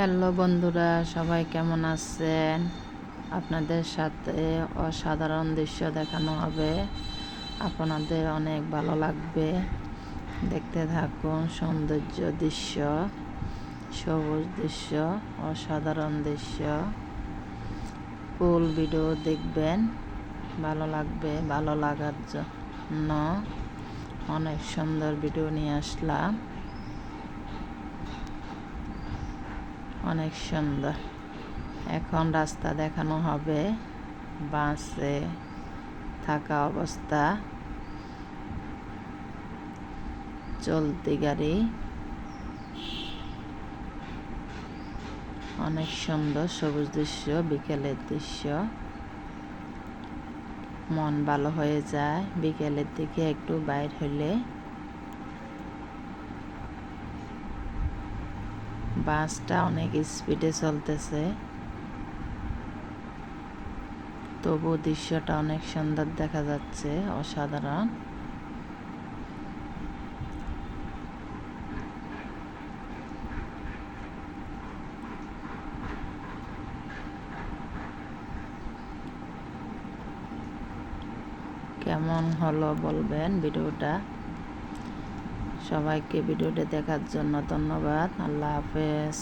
Hello বন্ধুরা, সবাই কেমন আছেন? আপনাদের সাথে অসাধারণ দৃশ্য দেখানো হবে। আপনাদের অনেক ভালো লাগবে। দেখতে থাকুন, সৌন্দর্য দৃশ্য, সবুজ দৃশ্য, অসাধারণ দৃশ্য। ফুল ভিডিও দেখবেন, ভালো লাগবে, ভালো লাগার জন্য। অনেক সুন্দর ভিডিও নিয়ে আসলাম। অনেক সুন্দর। এখন রাস্তা দেখানো হবে। বাসে থাকা অবস্থা। চলতি গাড়ি। অনেক সুন্দর সবুজ দৃশ্য, বিকেলের দৃশ্য। মন ভালো হয়ে যায়। বিকেলের দিকে একটু বাইর হলে বাসটা অনেক স্পিডে চলতেছে। তবু দৃশ্যটা অনেক সুন্দর দেখা যাচ্ছে, অসাধারণ। কেমন হলো বলবেন ভিডিওটা? সবাইকে ভিডিওটা দেখার জন্য ধন্যবাদ। আল্লাহ হাফেজ।